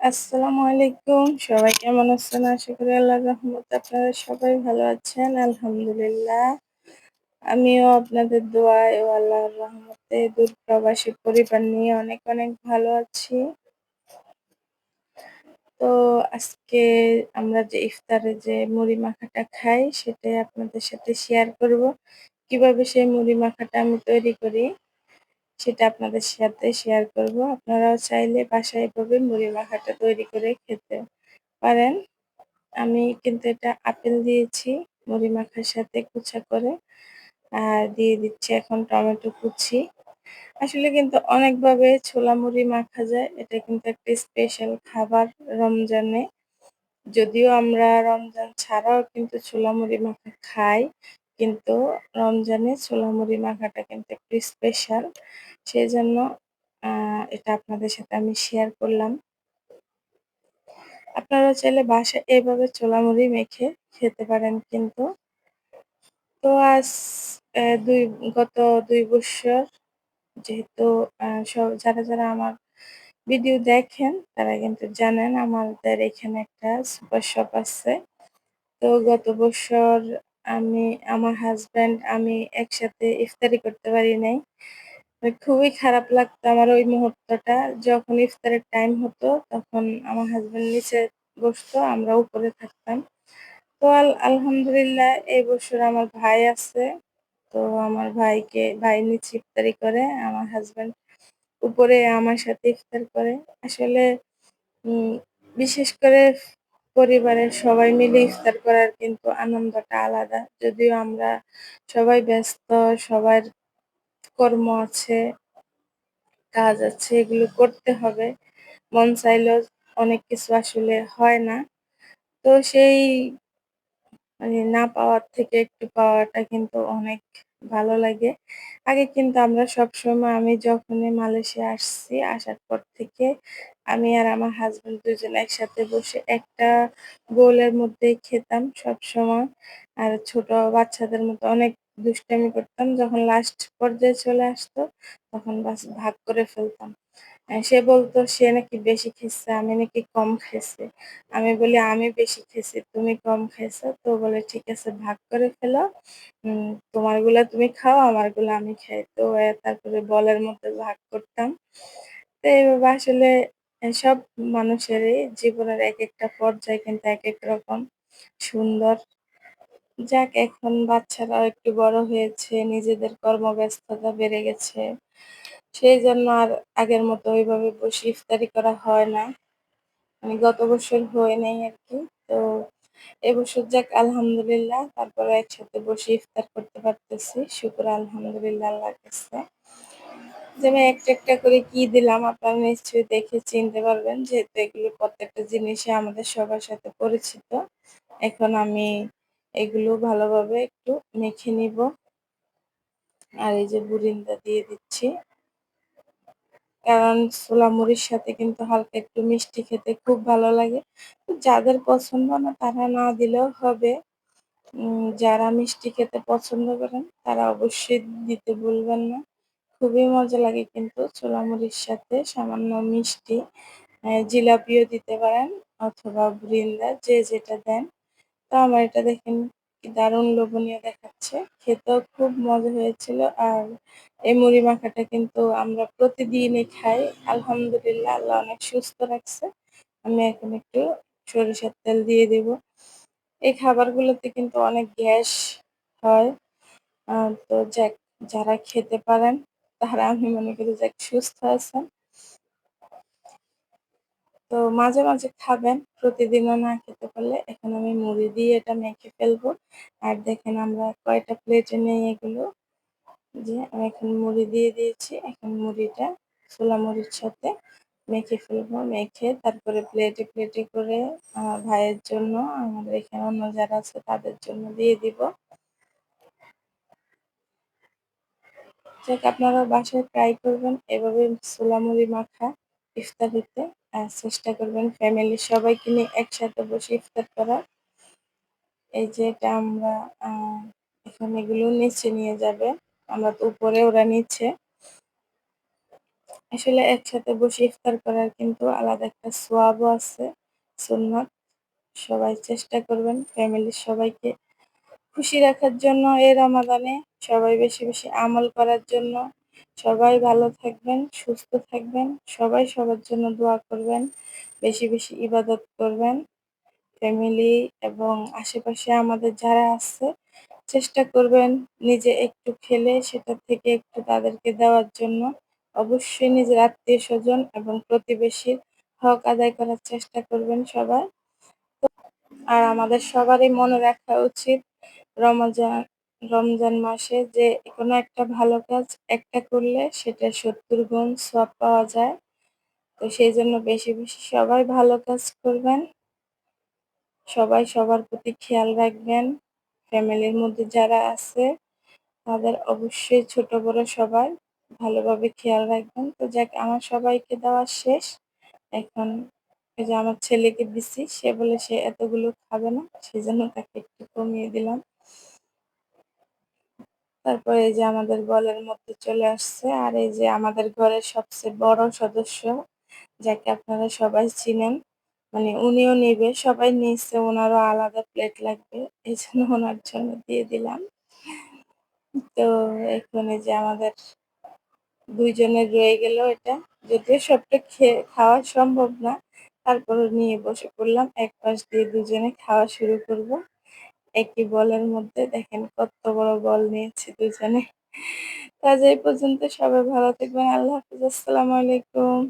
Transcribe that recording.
আসসালামু আলাইকুম। সবাই কেমন আছেন? আশা করি আল্লাহর রহমতে আপনারা সবাই ভালো আছেন। আলহামদুলিল্লাহ। আমিও আপনাদের দোয়ায় ও আল্লাহর রহমতে দূর প্রবাসী পরিবার নিয়ে অনেক অনেক ভালো আছি। তো আজকে আমরা যে ইফতারে যে মুড়ি মাখাটা খাই, সেটাই আপনাদের সাথে শেয়ার করব। কীভাবে সেই মুড়ি মাখাটা আমি তৈরি করি? সেটা আপনাদের সাথে শেয়ার করব। আপনারাও চাইলে বাসায় এভাবে মুড়ি মাখাটা তৈরি করে খেতে পারেন। আমি কিন্তু এটা আপেল দিয়েছি, মুড়ি মাখার সাথে কুচা করে। আর দিয়ে দিচ্ছি এখন টমেটো কুচি। আসলে কিন্তু অনেকভাবে ছোলা মুড়ি মাখা যায়, এটা কিন্তু একটা স্পেশাল খাবার রমজানে। যদিও আমরা রমজান ছাড়াও কিন্তু ছোলা মুড়ি মাখা খাই। কিন্তু রমজানে ছোলা মুড়ি মাখাটা কিন্তু একটু স্পেশাল সেই জন্য এটা আপনাদের সাথে আমি শেয়ার করলাম। আপনারা চাইলে বাসায় এভাবে ছোলা মুড়ি মেখে খেতে পারেন কিন্তু। তো আজ দুই, গত দুই বছর যেহেতু সব, যারা যারা আমার ভিডিও দেখেন, তারা কিন্তু জানেন আমাদের এখানে একটা সুপার শপ আছে। তো গত বছর আমি, আমার হাজব্যান্ড আমি একসাথে ইফতারি করতে পারি নাই। খুবই খারাপ লাগতো আমার ওই মুহূর্তটা। যখন ইফতারের টাইম হতো, তখন আমার হাজব্যান্ড নিচে বসতো, আমরা উপরে থাকতাম। তো আল, আলহামদুলিল্লাহ, এই বছর আমার ভাই আছে। তো আমার ভাইকে, ভাই নিচে ইফতারি করে, আমার হাজব্যান্ড উপরে আমার সাথে ইফতার করে। আসলে বিশেষ করে পরিবারের সবাই মিলে ইফতার করার কিন্তু আনন্দটা আলাদা। যদিও আমরা সবাই ব্যস্ত, সবার কর্ম আছে, কাজ আছে, এগুলো করতে হবে। মন চাইলেও অনেক কিছু আসলে হয় না। তো সেই মানে না পাওয়ার থেকে একটু পাওয়াটা কিন্তু অনেক ভালো লাগে। আগে কিন্তু আমরা সবসময় আমি যখনই মালয়েশিয়া আসছি, আসার পর থেকে আমি আর আমার হাজবেন্ড দুজন একসাথে বসে একটা বোলের মধ্যেই খেতাম সব সময় আর ছোট বাচ্চাদের মতো অনেক দুষ্টামি করতাম। যখন লাস্ট পর্যায়ে চলে আসতো, তখন বাস ভাগ করে ফেলতাম। সে বলতো, সে নাকি বেশি খেয়েছে, আমি নাকি কম খেয়েছি। আমি বলি, আমি বেশি খেয়েছি, তুমি কম খেয়েছো? তো বলে, ঠিক আছে, ভাগ করে ফেলো। তোমারগুলা তুমি খাও, আমারগুলো আমি খাই। তো তারপরে বলের মধ্যে ভাগ করতাম। তো এইভাবে আসলে সব মানুষেরই জীবনের এক একটা পর্যায় কিন্তু এক এক রকম সুন্দর। যাক, এখন বাচ্চারাও একটু বড় হয়েছে, নিজেদের কর্মব্যস্ততা বেড়ে গেছে। সেই জন্য আর আগের মতো ওইভাবে বসে ইফতারি করা হয় না। মানে গত বছর হয়ে নাই আর কি। তো এবছর যাক, আলহামদুলিল্লাহ তারপরে একসাথে বসে ইফতার করতে পারতেছি। শুক্র, আলহামদুলিল্লাহ আল্লাহর কাছে যে আমি একটা একটা করে কি দিলাম, আপনারা নিশ্চয়ই দেখে চিনতে পারবেন যেহেতু এগুলো প্রত্যেকটা জিনিসে আমাদের সবার সাথে পরিচিত। এখন আমি এগুলো ভালোভাবে একটু মেখে নিব। আর এই যে বুরিন্দা দিয়ে দিচ্ছি। কারণ ছোলা মুড়ির সাথে কিন্তু হালকা একটু মিষ্টি খেতে খুব ভালো লাগে। যাদের পছন্দ না, তারা না দিলেও হবে। যারা মিষ্টি খেতে পছন্দ করেন, তারা অবশ্যই দিতে ভুলবেন না। খুবই মজা লাগে কিন্তু ছোলা মুড়ির সাথে সামান্য মিষ্টি জিলাপিও দিতে পারেন অথবা বৃন্দা, যে যেটা দেন। তো আমার এটা দেখেন দারুণ লোভনীয় দেখাচ্ছে। খেতেও খুব মজা হয়েছিল আর এই মুড়ি মাখাটা কিন্তু আমরা প্রতিদিনই খাই। আলহামদুলিল্লাহ, আল্লাহ অনেক সুস্থ রাখছে। আমি এখন একটু সরিষার তেল দিয়ে দেব। এই খাবারগুলোতে কিন্তু অনেক গ্যাস হয়। তো যাক, যারা খেতে পারেন তারা আমি মনে করি যাক, সুস্থ আছেন। তো মাঝে মাঝে খাবেন প্রতিদিনও না খেতে পারলে এখন আমি মুড়ি দিয়ে এটা মেখে ফেলব। আর দেখেন আমরা কয়টা প্লেটে নেই এগুলো, যে আমি এখন মুড়ি দিয়ে দিয়েছি, এখন মুড়িটা ছোলা মুড়ির সাথে মেখে ফেলব, মেখে তারপরে প্লেটে প্লেটে করে আমার ভাইয়ের জন্য, আমাদের এখানে অন্য যারা আছে তাদের জন্য দিয়ে দিব। যাক আপনারা বাসায় ট্রাই করবেন। এভাবে ছোলা মুড়ি মাখা ইফতারিতে চেষ্টা করবেন ফ্যামিলি সবাইকে নিয়ে একসাথে বসে ইফতার করার। এই যে এটা আমরা এখন এগুলো নিচে নিয়ে যাবে। আমরা তো উপরে ওরা নিচ্ছে। আসলে একসাথে বসে ইফতার করার কিন্তু আলাদা একটা সোয়াবও আছে, সুন্নাত। সবাই চেষ্টা করবেন ফ্যামিলির সবাইকে খুশি রাখার জন্য এই রমাদানে। সবাই বেশি, বেশি আমল করার জন্য। সবাই ভালো থাকবেন, সুস্থ থাকবেন। সবাই সবার জন্য দোয়া করবেন। বেশি, বেশি ইবাদত করবেন। ফ্যামিলি এবং আশেপাশে আমাদের যারা আছে চেষ্টা করবেন নিজে একটু খেলে সেটা থেকে একটু তাদেরকে দেওয়ার জন্য। অবশ্যই নিজের আত্মীয় স্বজন এবং প্রতিবেশীর হক আদায় করার চেষ্টা করবেন সবাই। আর আমাদের সবারই মনে রাখা উচিত রমজান রমজান মাসে যে কোনো একটা ভালো কাজ একটা করলে সেটা ৭০ গুণ সওয়াব পাওয়া যায়। তো সেই জন্য বেশি, বেশি সবাই ভালো কাজ করবেন। সবাই সবার প্রতি খেয়াল রাখবেন। ফ্যামিলির মধ্যে যারা আছে তাদের অবশ্যই ছোট বড় সবার ভালোভাবে খেয়াল রাখবেন। তো যাক আমার সবাইকে দেওয়া শেষ। এখন যে আমার ছেলেকে দিছি। সে বলে সে এতগুলো খাবে না। সেজন্য তাকে একটু কমিয়ে দিলাম। তারপরে এই যে আমাদের বলের মধ্যে চলে আসছে। আর এই যে আমাদের ঘরের সবচেয়ে বড় সদস্য, যাকে আপনারা সবাই চিনেন। মানে উনিও নিবে। সবাই নিচ্ছে ওনারও আলাদা প্লেট লাগবে। এজন্য ওনার জন্য দিয়ে দিলাম। তো এখন এই যে আমাদের দুইজনের রয়ে গেল এটা। যদিও সবটা খেয়ে, খাওয়া সম্ভব না। তারপরেও নিয়ে বসে পড়লাম। এক পাশ দিয়ে দুজনে খাওয়া শুরু করব। একই বলের মধ্যে দেখেন কত বড় বল নিয়েছে দুজনে। তা যে এই পর্যন্ত সবাই ভালো থাকবেন। আল্লাহ হাফিজ আসসালামু আলাইকুম।